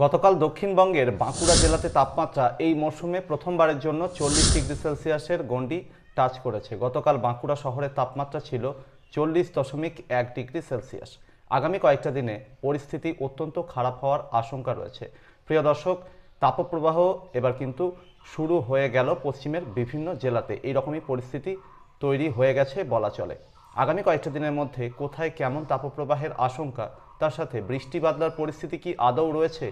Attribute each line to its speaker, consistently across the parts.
Speaker 1: গতকাল দক্ষিণবঙ্গের বাঁকুড়া জেলাতে তাপমাত্রা এই মরশুমে প্রথমবারের জন্য চল্লিশ ডিগ্রি সেলসিয়াসের গণ্ডি টাচ করেছে। গতকাল বাঁকুড়া শহরের তাপমাত্রা ছিল চল্লিশ দশমিক এক ডিগ্রি সেলসিয়াস। আগামী কয়েকটা দিনে পরিস্থিতি অত্যন্ত খারাপ হওয়ার আশঙ্কা রয়েছে। প্রিয় দর্শক, তাপপ্রবাহ এবার কিন্তু শুরু হয়ে গেল পশ্চিমের বিভিন্ন জেলাতে। এই রকমই পরিস্থিতি তৈরি হয়ে গেছে বলা চলে। আগামী কয়েকটা দিনের মধ্যে কোথায় কেমন তাপপ্রবাহের আশঙ্কা, তার সাথে বৃষ্টি বাদলার পরিস্থিতি কি আদৌ রয়েছে?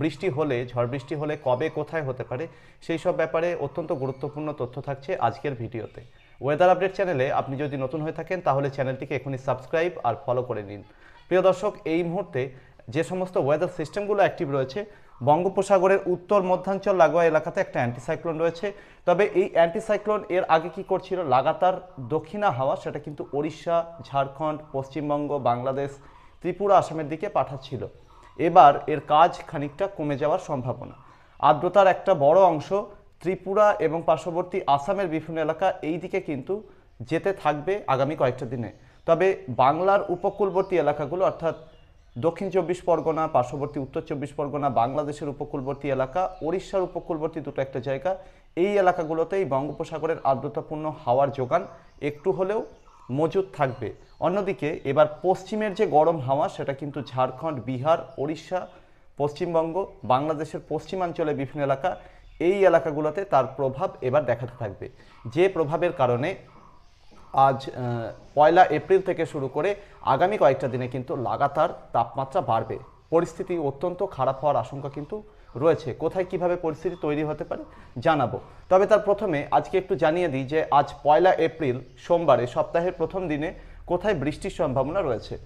Speaker 1: বৃষ্টি হলে, ঝড় বৃষ্টি হলে কবে কোথায় হতে পারে? সেই সব ব্যাপারে অত্যন্ত গুরুত্বপূর্ণ তথ্য থাকছে আজকের ভিডিওতে। ওয়েদার আপডেট চ্যানেলে আপনি যদি নতুন হয়ে থাকেন, তাহলে চ্যানেলটিকে এখনই সাবস্ক্রাইব আর ফলো করে নিন। প্রিয় দর্শক, এই মুহূর্তে যে সমস্ত ওয়েদার সিস্টেমগুলো অ্যাক্টিভ রয়েছে বঙ্গোপসাগরের উত্তর মধ্যাঞ্চল লাগোয়া এলাকাতে একটা অ্যান্টিসাইক্লোন রয়েছে। তবে এই অ্যান্টিসাইক্লোন এর আগে কি করছিল? লাগাতার দক্ষিণা হাওয়া সেটা কিন্তু ওড়িশা, ঝাড়খণ্ড, পশ্চিমবঙ্গ, বাংলাদেশ, ত্রিপুরা, আসামের দিকে পাঠাচ্ছিল। এবার এর কাজ খানিকটা কমে যাওয়ার সম্ভাবনা। আর্দ্রতার একটা বড় অংশ ত্রিপুরা এবং পার্শ্ববর্তী আসামের বিভিন্ন এলাকা এই দিকে কিন্তু যেতে থাকবে আগামী কয়েকটা দিনে। তবে বাংলার উপকূলবর্তী এলাকাগুলো অর্থাৎ দক্ষিণ চব্বিশ পরগনা, পার্শ্ববর্তী উত্তর চব্বিশ পরগনা, বাংলাদেশের উপকূলবর্তী এলাকা, ওড়িশার উপকূলবর্তী দুটো একটা জায়গা। এই এলাকাগুলোতে এই বঙ্গোপসাগরের আর্দ্রতাপূর্ণ হাওয়ার যোগান একটু হলেও মজুদ থাকবে। অন্যদিকে এবার পশ্চিমের যে গরম হাওয়া, সেটা কিন্তু ঝাড়খণ্ড, বিহার, ওড়িশা, পশ্চিমবঙ্গ, বাংলাদেশের পশ্চিমাঞ্চলে বিভিন্ন এলাকা, এই এলাকাগুলোতে তার প্রভাব এবার দেখাতে থাকবে। যে প্রভাবের কারণে আজ পয়লা এপ্রিল থেকে শুরু করে আগামী কয়েকটা দিনে কিন্তু লাগাতার তাপমাত্রা বাড়বে। পরিস্থিতি অত্যন্ত খারাপ হওয়ার আশঙ্কা কিন্তু রয়েছে। কোথায় কীভাবে পরিস্থিতি তৈরি হতে পারে জানাব। তবে তার প্রথমে আজকে একটু জানিয়ে দিই যে আজ পয়লা এপ্রিল, সোমবারে সপ্তাহের প্রথম দিনে কোথায় বৃষ্টির সম্ভাবনা রয়েছে?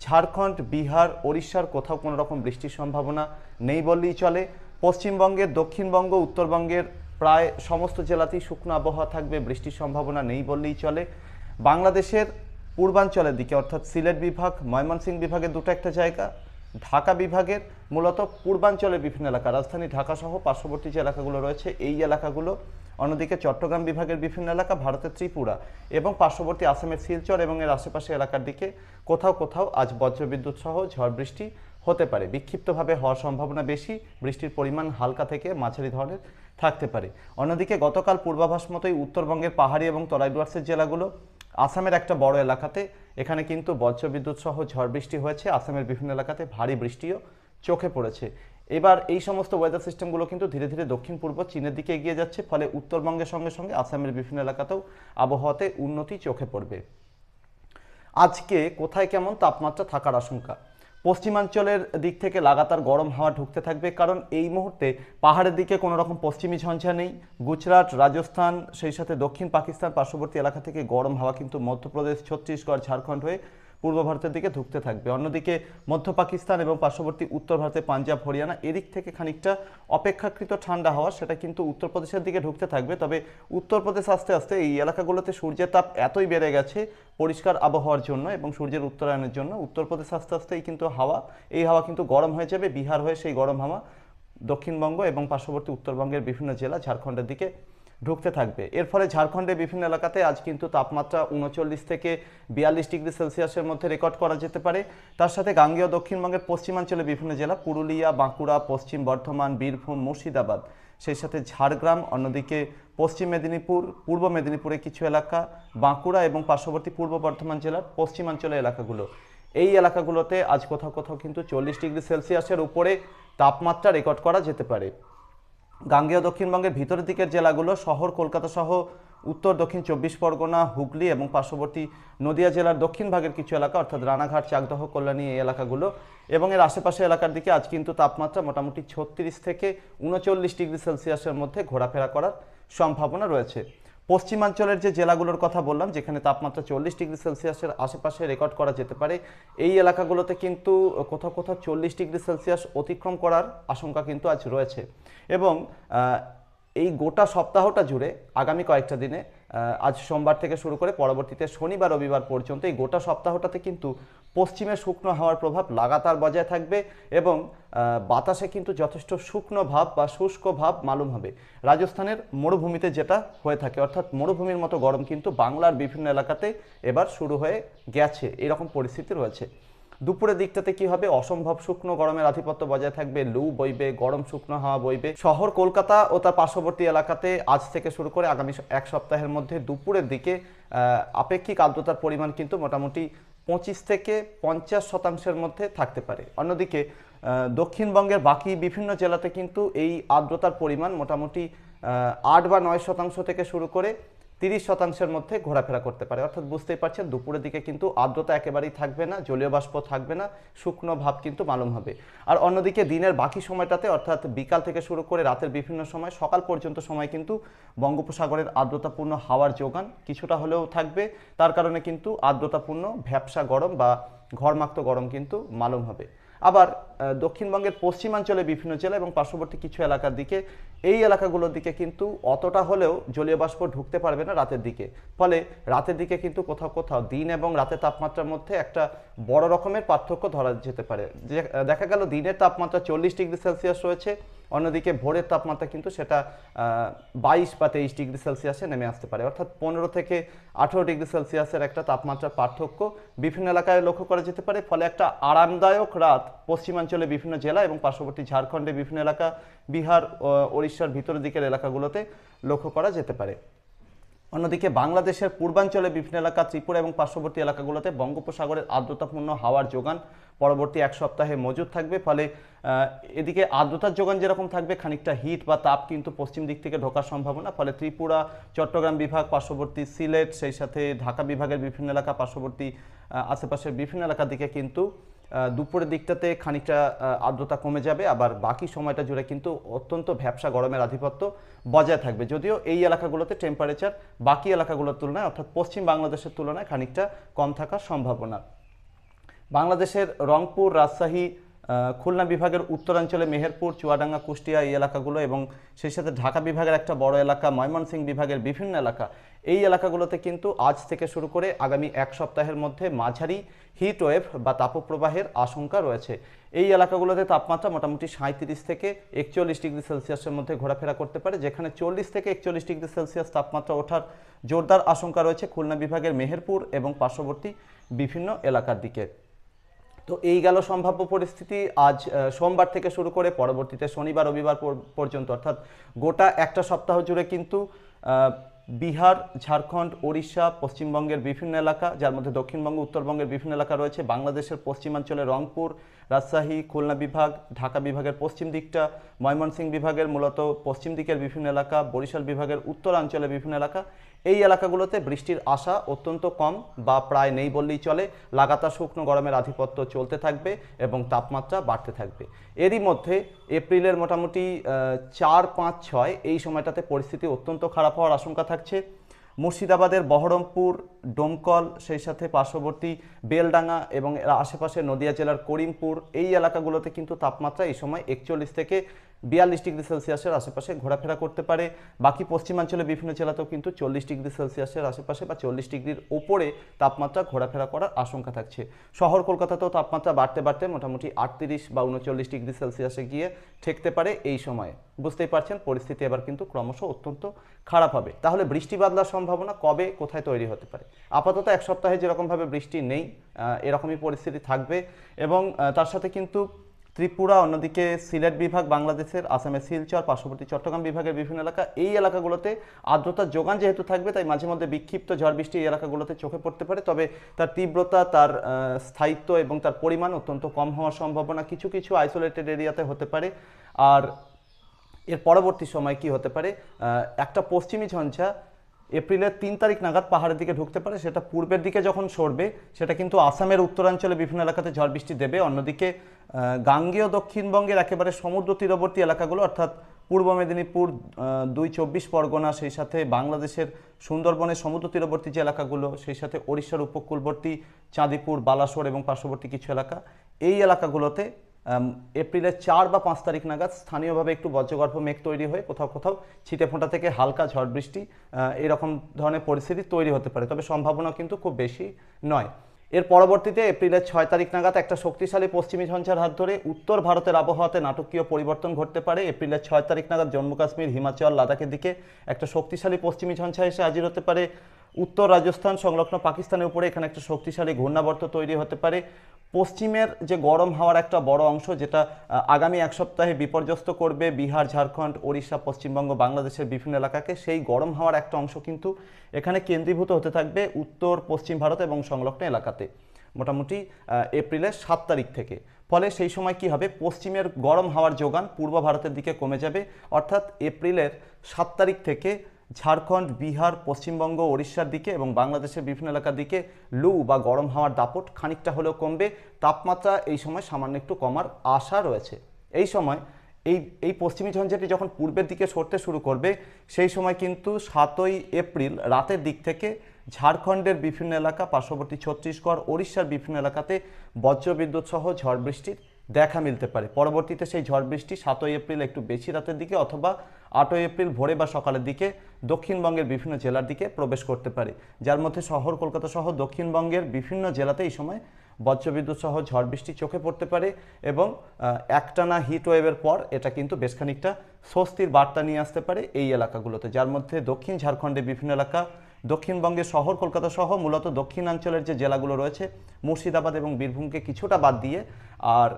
Speaker 1: ঝাড়খণ্ড, বিহার, ওড়িশার কোথাও কোনো রকম বৃষ্টির সম্ভাবনা নেই বললেই চলে। পশ্চিমবঙ্গের, দক্ষিণবঙ্গ, উত্তরবঙ্গের প্রায় সমস্ত জেলাতেই শুকনো আবহাওয়া থাকবে, বৃষ্টির সম্ভাবনা নেই বললেই চলে। বাংলাদেশের পূর্বাঞ্চলের দিকে, অর্থাৎ সিলেট বিভাগ, ময়মনসিংহ বিভাগের দুটো একটা জায়গা, ঢাকা বিভাগের মূলত পূর্বাঞ্চলের বিভিন্ন এলাকা, রাজধানী ঢাকা সহ পার্শ্ববর্তী যে এলাকাগুলো রয়েছে, এই এলাকাগুলো, অন্যদিকে চট্টগ্রাম বিভাগের বিভিন্ন এলাকা, ভারতের ত্রিপুরা এবং পার্শ্ববর্তী আসামের শিলচর এবং এর আশেপাশে এলাকার দিকে কোথাও কোথাও আজ বজ্রবিদ্যুৎ সহ ঝড় বৃষ্টি হতে পারে। বিক্ষিপ্তভাবে হওয়ার সম্ভাবনা বেশি, বৃষ্টির পরিমাণ হালকা থেকে মাঝারি ধরনের থাকতে পারে। অন্যদিকে গতকাল পূর্বাভাস মতোই উত্তরবঙ্গের পাহাড়ি এবং তরাই ডুয়ার্সের জেলাগুলো আসামের একটা বড় এলাকাতে। এখানে কিন্তু বজ্রবিদ্যুৎ সহ ঝড় বৃষ্টি হয়েছে। আসামের বিভিন্ন এলাকাতে ভারী বৃষ্টিও চোখে পড়েছে। এবার এই সমস্ত ওয়েদার সিস্টেমগুলো কিন্তু ধীরে ধীরে দক্ষিণ পূর্ব চীনের দিকে এগিয়ে যাচ্ছে, ফলে উত্তরবঙ্গের সঙ্গে সঙ্গে আসামের বিভিন্ন এলাকাতেও আবহাওয়াতে উন্নতি চোখে পড়বে। আজকে কোথায় কেমন তাপমাত্রা থাকার আশঙ্কা? পশ্চিমাঞ্চলের দিক থেকে লাগাতার গরম হাওয়া ঢুকতে থাকবে, কারণ এই মুহূর্তে পাহাড়ের দিকে কোনো রকম পশ্চিমী ঝঞ্ঝা নেই। গুজরাট, রাজস্থান, সেই সাথে দক্ষিণ পাকিস্তান পার্শ্ববর্তী এলাকা থেকে গরম হাওয়া কিন্তু মধ্যপ্রদেশ, ছত্তিশগড়, ঝাড়খণ্ড হয়ে পূর্ব ভারতের দিকে ঢুকতে থাকবে। অন্যদিকে মধ্য পাকিস্তান এবং পার্শ্ববর্তী উত্তর ভারতে পাঞ্জাব, হরিয়ানা এদিক থেকে খানিকটা অপেক্ষাকৃত ঠান্ডা হাওয়া, সেটা কিন্তু উত্তরপ্রদেশের দিকে ঢুকতে থাকবে। তবে উত্তরপ্রদেশ আস্তে আস্তে এই এলাকাগুলোতে সূর্যের তাপ এতই বেড়ে গেছে পরিষ্কার আবহাওয়ার জন্য এবং সূর্যের উত্তরায়ণের জন্য। উত্তরপ্রদেশ আস্তে আস্তেই কিন্তু হাওয়া, এই হাওয়া কিন্তু গরম হয়ে যাবে। বিহার হয়ে সেই গরম হাওয়া দক্ষিণবঙ্গ এবং পার্শ্ববর্তী উত্তরবঙ্গের বিভিন্ন জেলা ঝাড়খণ্ডের দিকে ঢুকতে থাকবে। এর ফলে ঝাড়খণ্ডের বিভিন্ন এলাকাতে আজ কিন্তু তাপমাত্রা উনচল্লিশ থেকে বিয়াল্লিশ ডিগ্রি সেলসিয়াসের মধ্যে রেকর্ড করা যেতে পারে। তার সাথে গাঙ্গেয় দক্ষিণবঙ্গের পশ্চিমাঞ্চলে বিভিন্ন জেলা, পুরুলিয়া, বাঁকুড়া, পশ্চিম বর্ধমান, বীরভূম, মুর্শিদাবাদ, সেই সাথে ঝাড়গ্রাম, অন্যদিকে পশ্চিম মেদিনীপুর, পূর্ব মেদিনীপুরের কিছু এলাকা, বাঁকুড়া এবং পার্শ্ববর্তী পূর্ব বর্ধমান জেলার পশ্চিমাঞ্চলের এলাকাগুলো। এই এলাকাগুলোতে আজ কোথাও কোথাও কিন্তু চল্লিশ ডিগ্রি সেলসিয়াসের উপরে তাপমাত্রা রেকর্ড করা যেতে পারে। গাঙ্গেয় দক্ষিণবঙ্গের ভিতরের দিকের জেলাগুলো শহর, কলকাতা সহ উত্তর, দক্ষিণ চব্বিশ পরগনা, হুগলি এবং পার্শ্ববর্তী নদিয়া জেলার দক্ষিণ ভাগের কিছু এলাকা, অর্থাৎ রানাঘাট, চাকদহ, কল্যাণী এই এলাকাগুলো এবং এর আশেপাশে এলাকার দিকে আজ কিন্তু তাপমাত্রা মোটামুটি ছত্রিশ থেকে উনচল্লিশ ডিগ্রি সেলসিয়াসের মধ্যে ঘোরাফেরা করার সম্ভাবনা রয়েছে। পশ্চিমাঞ্চলের যে জেলাগুলোর কথা বললাম, যেখানে তাপমাত্রা চল্লিশ ডিগ্রি সেলসিয়াসের আশেপাশে রেকর্ড করা যেতে পারে, এই এলাকাগুলোতে কিন্তু কোথাও কোথাও চল্লিশ ডিগ্রি সেলসিয়াস অতিক্রম করার আশঙ্কা কিন্তু আজ রয়েছে। এবং এই গোটা সপ্তাহটা জুড়ে আগামী কয়েকটা দিনে আজ সোমবার থেকে শুরু করে পরবর্তীতে শনিবার, রবিবার পর্যন্ত এই গোটা সপ্তাহটাতে কিন্তু পশ্চিমে শুকনো হাওয়ার প্রভাব লাগাতার বজায় থাকবে এবং বাতাসে কিন্তু যথেষ্ট শুকনো ভাব বা শুষ্ক ভাব মালুম হবে। রাজস্থানের মরুভূমিতে যেটা হয়ে থাকে, অর্থাৎ মরুভূমির মতো গরম কিন্তু বাংলার বিভিন্ন এলাকাতে এবার শুরু হয়ে গেছে। এরকম পরিস্থিতি রয়েছে। দুপুরের দিকটাতে কি হবে? অসম্ভব শুকনো গরমের আধিপত্য বজায় থাকবে। লু বইবে, গরম শুকনো হাওয়া বইবে। শহর কলকাতা ও তার পার্শ্ববর্তী এলাকাতে আজ থেকে শুরু করে আগামী এক সপ্তাহের মধ্যে দুপুরের দিকে আপেক্ষিক আর্দ্রতার পরিমাণ কিন্তু মোটামুটি পঁচিশ থেকে পঞ্চাশ শতাংশের মধ্যে থাকতে পারে। অন্যদিকে দক্ষিণবঙ্গের বাকি বিভিন্ন জেলাতে কিন্তু এই আর্দ্রতার পরিমাণ মোটামুটি আট বা নয় শতাংশ থেকে শুরু করে তিরিশ শতাংশের মধ্যে ঘোরাফেরা করতে পারে। অর্থাৎ বুঝতেই পারছেন, দুপুরের দিকে কিন্তু আর্দ্রতা একেবারেই থাকবে না, জলীয় বাষ্প থাকবে না, শুকনো ভাব কিন্তু মালুম হবে। আর অন্যদিকে দিনের বাকি সময়টাতে, অর্থাৎ বিকাল থেকে শুরু করে রাতের বিভিন্ন সময়, সকাল পর্যন্ত সময় কিন্তু বঙ্গোপসাগরের আর্দ্রতাপূর্ণ হাওয়ার যোগান কিছুটা হলেও থাকবে। তার কারণে কিন্তু আর্দ্রতাপূর্ণ, ভ্যাবসা গরম বা ঘরমাক্ত গরম কিন্তু মালুম হবে। আবার দক্ষিণবঙ্গের পশ্চিমাঞ্চলে বিভিন্ন জেলা এবং পার্শ্ববর্তী কিছু এলাকার দিকে, এই এলাকাগুলোর দিকে কিন্তু অতটা হলেও জলীয় বাষ্প ঢুকতে পারবে না রাতের দিকে। ফলে রাতের দিকে কিন্তু কোথাও কোথাও দিন এবং রাতের তাপমাত্রার মধ্যে একটা বড় রকমের পার্থক্য ধরা যেতে পারে। যে দেখা গেল দিনের তাপমাত্রা চল্লিশ ডিগ্রি সেলসিয়াস রয়েছে, অন্যদিকে ভোরের তাপমাত্রা কিন্তু সেটা বাইশ বা তেইশ ডিগ্রি সেলসিয়াসে নেমে আসতে পারে। অর্থাৎ পনেরো থেকে আঠেরো ডিগ্রি সেলসিয়াসের একটা তাপমাত্রার পার্থক্য বিভিন্ন এলাকায় লক্ষ্য করা যেতে পারে। ফলে একটা আরামদায়ক রাত পশ্চিমাঞ্চলে বিভিন্ন জেলা এবং পার্শ্ববর্তী ঝাড়খণ্ডে বিভিন্ন এলাকা, বিহার ওড়িশার ভিতরের দিকের এলাকাগুলোতে লক্ষ্য করা যেতে পারে। অন্যদিকে বাংলাদেশের পূর্বাঞ্চলে বিভিন্ন এলাকা, ত্রিপুরা এবং পার্শ্ববর্তী এলাকাগুলোতে বঙ্গোপসাগরের আর্দ্রতাপূর্ণ হাওয়ার যোগান পরবর্তী এক সপ্তাহে মজুদ থাকবে। ফলে এদিকে আর্দ্রতার যোগান যেরকম থাকবে, খানিকটা হিট বা তাপ কিন্তু পশ্চিম দিক থেকে ঢোকার সম্ভাবনা। ফলে ত্রিপুরা, চট্টগ্রাম বিভাগ, পার্শ্ববর্তী সিলেট, সেই সাথে ঢাকা বিভাগের বিভিন্ন এলাকা, পার্শ্ববর্তী আশেপাশের বিভিন্ন এলাকার দিকে কিন্তু দুপুরের দিকটাতে খানিকটা আর্দ্রতা কমে যাবে, আবার বাকি সময়টা জুড়ে কিন্তু অত্যন্ত ভ্যাবসা গরমের আধিপত্য বজায় থাকবে। যদিও এই এলাকাগুলোতে টেম্পারেচার বাকি এলাকাগুলোর তুলনায়, অর্থাৎ পশ্চিম বাংলাদেশের তুলনায় খানিকটা কম থাকার সম্ভাবনা। বাংলাদেশের রংপুর, রাজশাহী খুলনা বিভাগের উত্তরাঞ্চলে মেহেরপুর, চুয়াডাঙ্গা, কুষ্টিয়া এই এলাকাগুলো এবং সেই সাথে ঢাকা বিভাগের একটা বড় এলাকা, ময়মনসিংহ বিভাগের বিভিন্ন এলাকা। এই এলাকাগুলোতে কিন্তু আজ থেকে শুরু করে আগামী এক সপ্তাহের মধ্যে মাঝারি হিট ওয়েভ বা তাপপ্রবাহের আশঙ্কা রয়েছে। এই এলাকাগুলোতে তাপমাত্রা মোটামুটি সাঁত্রিশ থেকে একচল্লিশ ডিগ্রি সেলসিয়াসের মধ্যে ঘোরাফেরা করতে পারে, যেখানে চল্লিশ থেকে একচল্লিশ ডিগ্রি সেলসিয়াস তাপমাত্রা ওঠার জোরদার আশঙ্কা রয়েছে খুলনা বিভাগের মেহেরপুর এবং পার্শ্ববর্তী বিভিন্ন এলাকার দিকে। তো এই গেল সম্ভাব্য পরিস্থিতি। আজ সোমবার থেকে শুরু করে পরবর্তীতে শনিবার, রবিবার পর- পর্যন্ত। অর্থাৎ গোটা একটা সপ্তাহ জুড়ে কিন্তু বিহার, ঝাড়খণ্ড, ওড়িশা, পশ্চিমবঙ্গের বিভিন্ন এলাকা, যার মধ্যে দক্ষিণবঙ্গ, উত্তরবঙ্গের বিভিন্ন এলাকা রয়েছে, বাংলাদেশের পশ্চিমাঞ্চলে রংপুর, রাজশাহী, খুলনা বিভাগ, ঢাকা বিভাগের পশ্চিম দিকটা, ময়মনসিংহ বিভাগের মূলত পশ্চিম দিকের বিভিন্ন এলাকা, বরিশাল বিভাগের উত্তরাঞ্চলে বিভিন্ন এলাকা। এই এলাকাগুলোতে বৃষ্টির আশা অত্যন্ত কম বা প্রায় নেই বললেই চলে। লাগাতার শুকনো গরমের আধিপত্য চলতে থাকবে এবং তাপমাত্রা বাড়তে থাকবে। এরই মধ্যে এপ্রিলের মোটামুটি চার পাঁচ ছয় এই সময়টাতে পরিস্থিতি অত্যন্ত খারাপ হওয়ার আশঙ্কা থাকছে। মুর্শিদাবাদের বহরমপুর, ডোমকল, সেই সাথে পার্শ্ববর্তী বেলডাঙ্গা এবং আশেপাশে নদিয়া জেলার করিমপুর এই এলাকাগুলোতে কিন্তু তাপমাত্রা এই সময় একচল্লিশ থেকে বিয়াল্লিশ ডিগ্রি সেলসিয়াসের আশেপাশে ঘোরাফেরা করতে পারে। বাকি পশ্চিমাঞ্চলে বিভিন্ন জেলাতেও কিন্তু চল্লিশ ডিগ্রি সেলসিয়াসের আশেপাশে বা চল্লিশ ডিগ্রির ওপরে তাপমাত্রা ঘোরাফেরা করার আশঙ্কা থাকছে। শহর কলকাতাতেও তাপমাত্রা বাড়তে বাড়তে মোটামুটি আটত্রিশ বা উনচল্লিশ ডিগ্রি সেলসিয়াসে গিয়ে ঠেকতে পারে এই সময়ে। বুঝতেই পারছেন, পরিস্থিতি এবার কিন্তু ক্রমশ অত্যন্ত খারাপ হবে। তাহলে বৃষ্টি বাদলার সম্ভাবনা কবে কোথায় তৈরি হতে পারে? আপাতত এক সপ্তাহে যেরকমভাবে বৃষ্টি নেই এরকমই পরিস্থিতি থাকবে এবং তার সাথে কিন্তু ত্রিপুরা, অন্যদিকে সিলেট বিভাগ, বাংলাদেশের আসামের শিলচর, পার্শ্ববর্তী চট্টগ্রাম বিভাগের বিভিন্ন এলাকা, এই এলাকাগুলোতে আর্দ্রতার যোগান যেহেতু থাকবে, তাই মাঝে মধ্যে বিক্ষিপ্ত ঝড় বৃষ্টি এই এলাকাগুলোতে চোখে পড়তে পারে। তবে তার তীব্রতা, তার স্থায়িত্ব এবং তার পরিমাণ অত্যন্ত কম হওয়ার সম্ভাবনা কিছু কিছু আইসোলেটেড এরিয়াতে হতে পারে। আর এর পরবর্তী সময় কি হতে পারে? একটা পশ্চিমী ঝঞ্ঝা এপ্রিলের তিন তারিখ নাগাদ পাহাড়ের দিকে ঢুকতে পারে, সেটা পূর্বের দিকে যখন সরবে, সেটা কিন্তু আসামের উত্তরাঞ্চলে বিভিন্ন এলাকাতে ঝড় বৃষ্টি দেবে। অন্যদিকে গাঙ্গেয় দক্ষিণবঙ্গের একেবারে সমুদ্র তীরবর্তী এলাকাগুলো, অর্থাৎ পূর্ব মেদিনীপুর দুই চব্বিশ পরগনা, সেই সাথে বাংলাদেশের সুন্দরবনের সমুদ্র তীরবর্তী যে এলাকাগুলো, সেই সাথে ওড়িশার উপকূলবর্তী চাঁদিপুর, বালাসোর এবং পার্শ্ববর্তী কিছু এলাকা, এই এলাকাগুলোতে এপ্রিলের চার বা পাঁচ তারিখ নাগাদ স্থানীয়ভাবে একটু বজ্রগর্ভ মেঘ তৈরি হয়ে কোথাও কোথাও ছিটে ফোঁটা থেকে হালকা ঝড় বৃষ্টি এরকম ধরনের পরিস্থিতি তৈরি হতে পারে, তবে সম্ভাবনা কিন্তু খুব বেশি নয়। এর পরবর্তীতে এপ্রিলের ছয় তারিখ নাগাদ একটা শক্তিশালী পশ্চিমী ঝঞ্ঝার হাত ধরে উত্তর ভারতের আবহাওয়াতে নাটকীয় পরিবর্তন ঘটতে পারে। এপ্রিলের ছয় তারিখ নাগাদ জম্মু কাশ্মীর, হিমাচল, লাদাখের দিকে একটা শক্তিশালী পশ্চিমী ঝঞ্ঝা এসে হাজির হতে পারে। উত্তর রাজস্থান, সংলগ্ন পাকিস্তানের উপরে এখানে একটা শক্তিশালী ঘূর্ণাবর্ত তৈরি হতে পারে। পশ্চিমের যে গরম হাওয়ার একটা বড় অংশ যেটা আগামী এক সপ্তাহে বিপর্যস্ত করবে বিহার, ঝাড়খণ্ড, ওড়িশা, পশ্চিমবঙ্গ, বাংলাদেশের বিভিন্ন এলাকাকে, সেই গরম হাওয়ার একটা অংশ কিন্তু এখানে কেন্দ্রীভূত হতে থাকবে উত্তর, পশ্চিম ভারত এবং সংলগ্ন এলাকাতে। মোটামুটি এপ্রিলের সাত তারিখ থেকে। ফলে সেই সময় কি হবে? পশ্চিমের গরম হাওয়ার যোগান পূর্ব ভারতের দিকে কমে যাবে। অর্থাৎ এপ্রিলের সাত তারিখ থেকে ঝাড়খণ্ড, বিহার, পশ্চিমবঙ্গ, ওড়িশার দিকে এবং বাংলাদেশের বিভিন্ন এলাকার দিকে লু বা গরম হাওয়ার দাপট খানিকটা হলেও কমবে। তাপমাত্রা এই সময় সামান্য একটু কমার আশা রয়েছে। এই সময় এই এই পশ্চিমী ঝঞ্ঝাটি যখন পূর্বের দিকে সরতে শুরু করবে, সেই সময় কিন্তু সাতই এপ্রিল রাতের দিক থেকে ঝাড়খণ্ডের বিভিন্ন এলাকা, পার্শ্ববর্তী ছত্তিশগড়, ওড়িশার বিভিন্ন এলাকাতে বজ্রবিদ্যুৎ সহ ঝড় বৃষ্টির দেখা মিলতে পারে। পরবর্তীতে সেই ঝড় বৃষ্টি সাতই এপ্রিল একটু বেশি রাতের দিকে অথবা আটই এপ্রিল ভোরে বা সকালের দিকে দক্ষিণবঙ্গের বিভিন্ন জেলার দিকে প্রবেশ করতে পারে। যার মধ্যে শহর কলকাতা সহ দক্ষিণবঙ্গের বিভিন্ন জেলাতে এই সময় বজ্রবিদ্যুৎ সহ ঝড় বৃষ্টি চোখে পড়তে পারে এবং একটানা হিট ওয়েভের পর এটা কিন্তু বেশ খানিকটা স্বস্তির বার্তা নিয়ে আসতে পারে এই এলাকাগুলোতে। যার মধ্যে দক্ষিণ ঝাড়খণ্ডের বিভিন্ন এলাকা দক্ষিণবঙ্গের শহর, কলকাতা সহ মূলত দক্ষিণাঞ্চলের যে জেলাগুলো রয়েছে, মুর্শিদাবাদ এবং বীরভূমকে কিছুটা বাদ দিয়ে, আর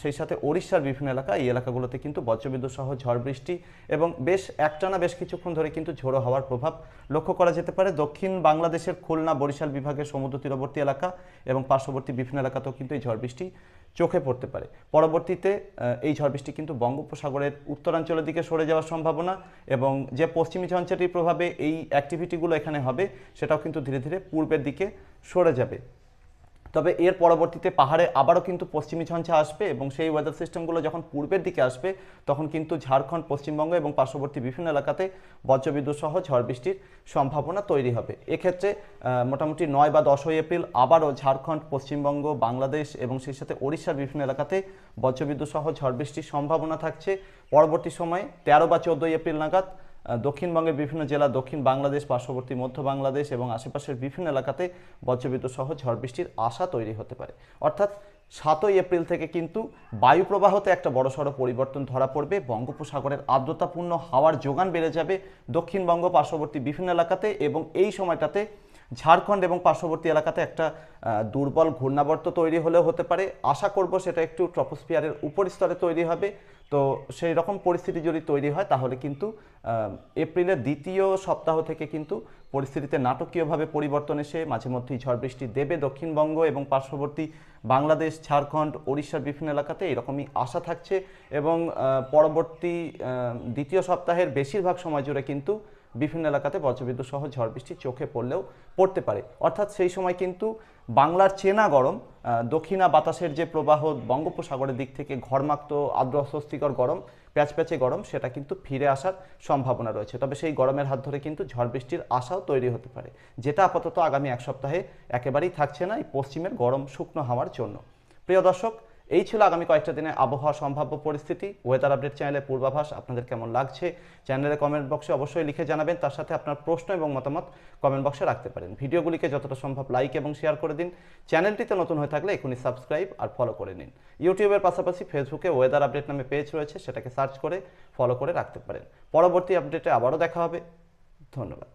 Speaker 1: সেই সাথে ওড়িশার বিভিন্ন এলাকা, এই এলাকাগুলোতে কিন্তু বজ্রবিদ্যুৎ সহ ঝড় বৃষ্টি এবং বেশ একটানা বেশ কিছুক্ষণ ধরে কিন্তু ঝোড়ো হওয়ার প্রভাব লক্ষ্য করা যেতে পারে। দক্ষিণ বাংলাদেশের খুলনা বরিশাল বিভাগের সমুদ্র তীরবর্তী এলাকা এবং পার্শ্ববর্তী বিভিন্ন এলাকাতেও কিন্তু এই ঝড় বৃষ্টি চোখে পড়তে পারে। পরবর্তীতে এই ঝড় বৃষ্টি কিন্তু বঙ্গোপসাগরের উত্তরাঞ্চলের দিকে সরে যাওয়ার সম্ভাবনা এবং যে পশ্চিমী ঝঞ্ঝাটির প্রভাবে এই অ্যাক্টিভিটিগুলো এখানে হবে, সেটাও কিন্তু ধীরে ধীরে পূর্বের দিকে সরে যাবে। তবে এর পরবর্তীতে পাহাড়ে আবারও কিন্তু পশ্চিমী ঝঞ্ঝা আসবে এবং সেই ওয়েদার সিস্টেমগুলো যখন পূর্বের দিকে আসবে, তখন কিন্তু ঝাড়খণ্ড, পশ্চিমবঙ্গ এবং পার্শ্ববর্তী বিভিন্ন এলাকাতে বজ্রবিদ্যুৎ সহ ঝড় বৃষ্টির সম্ভাবনা তৈরি হবে। এক্ষেত্রে মোটামুটি নয় বা দশই এপ্রিল আবারও ঝাড়খণ্ড, পশ্চিমবঙ্গ, বাংলাদেশ এবং সেই সাথে ওড়িশার বিভিন্ন এলাকাতে বজ্রবিদ্যুৎ সহ ঝড় বৃষ্টির সম্ভাবনা থাকছে। পরবর্তী সময়ে তেরো বা চোদ্দোই এপ্রিল নাগাদ দক্ষিণবঙ্গের বিভিন্ন জেলা, দক্ষিণ বাংলাদেশ, পার্শ্ববর্তী মধ্য বাংলাদেশ এবং আশেপাশের বিভিন্ন এলাকাতে বজ্রবিদ্যুৎ সহ ঝড় বৃষ্টির আশা তৈরি হতে পারে। অর্থাৎ সাতই এপ্রিল থেকে কিন্তু বায়ু প্রবাহতে একটা বড়সড় পরিবর্তন ধরা পড়বে। বঙ্গোপসাগরের আর্দ্রতাপূর্ণ হাওয়ার যোগান বেড়ে যাবে দক্ষিণবঙ্গ, পার্শ্ববর্তী বিভিন্ন এলাকাতে এবং এই সময়টাতে ঝাড়খণ্ড এবং পার্শ্ববর্তী এলাকাতে একটা দুর্বল ঘূর্ণাবর্ত তৈরি হলেও হতে পারে। আশা করব সেটা একটু ট্রপোস্ফিয়ারের উপরিস্তরে তৈরি হবে। তো সেই রকম পরিস্থিতি যদি তৈরি হয়, তাহলে কিন্তু এপ্রিলের দ্বিতীয় সপ্তাহ থেকে কিন্তু পরিস্থিতিতে নাটকীয়ভাবে পরিবর্তন এসে মাঝে মধ্যেই ঝড় বৃষ্টি দেবে দক্ষিণবঙ্গ এবং পার্শ্ববর্তী বাংলাদেশ, ঝাড়খণ্ড, ওড়িশার বিভিন্ন এলাকাতে এরকমই আশা থাকছে এবং পরবর্তী দ্বিতীয় সপ্তাহের বেশিরভাগ সময় জুড়ে কিন্তু বিভিন্ন এলাকাতে বজ্রবিদ্যুৎ সহ ঝড় বৃষ্টি চোখে পড়লেও পড়তে পারে। অর্থাৎ সেই সময় কিন্তু বাংলার চেনা গরম দক্ষিণা বাতাসের যে প্রবাহ বঙ্গোপসাগরের দিক থেকে ঘরমাক্ত আর্দ্র অস্বস্তিকর গরম, প্যাচপ্যাচে গরম, সেটা কিন্তু ফিরে আসার সম্ভাবনা রয়েছে। তবে সেই গরমের হাত ধরে কিন্তু ঝড় বৃষ্টির আশাও তৈরি হতে পারে। যেটা আপাতত আগামী এক সপ্তাহে একেবারেই থাকছে না এই পশ্চিমের গরম শুকনো হওয়ার জন্য। প্রিয় দর্শক এই ছিল আগামী কয়েকটা দিনে আবহাওয়া সম্ভাব্য পরিস্থিতি। ওয়েদার আপডেট চ্যানেলের পূর্বাভাস আপনাদের কেমন লাগছে চ্যানেলের কমেন্ট বক্সে অবশ্যই লিখে জানাবেন। তার সাথে আপনার প্রশ্ন এবং মতামত কমেন্ট বক্সে রাখতে পারেন। ভিডিওগুলিকে যতটা সম্ভব লাইক এবং শেয়ার করে দিন। চ্যানেলটিতে নতুন হয়ে থাকলে এখনই সাবস্ক্রাইব আর ফলো করে নিন। ইউটিউবের পাশাপাশি ফেসবুকে ওয়েদার আপডেট নামে পেজ রয়েছে, সেটাকে সার্চ করে ফলো করে রাখতে পারেন। পরবর্তী আপডেটে আবারও দেখা হবে। ধন্যবাদ।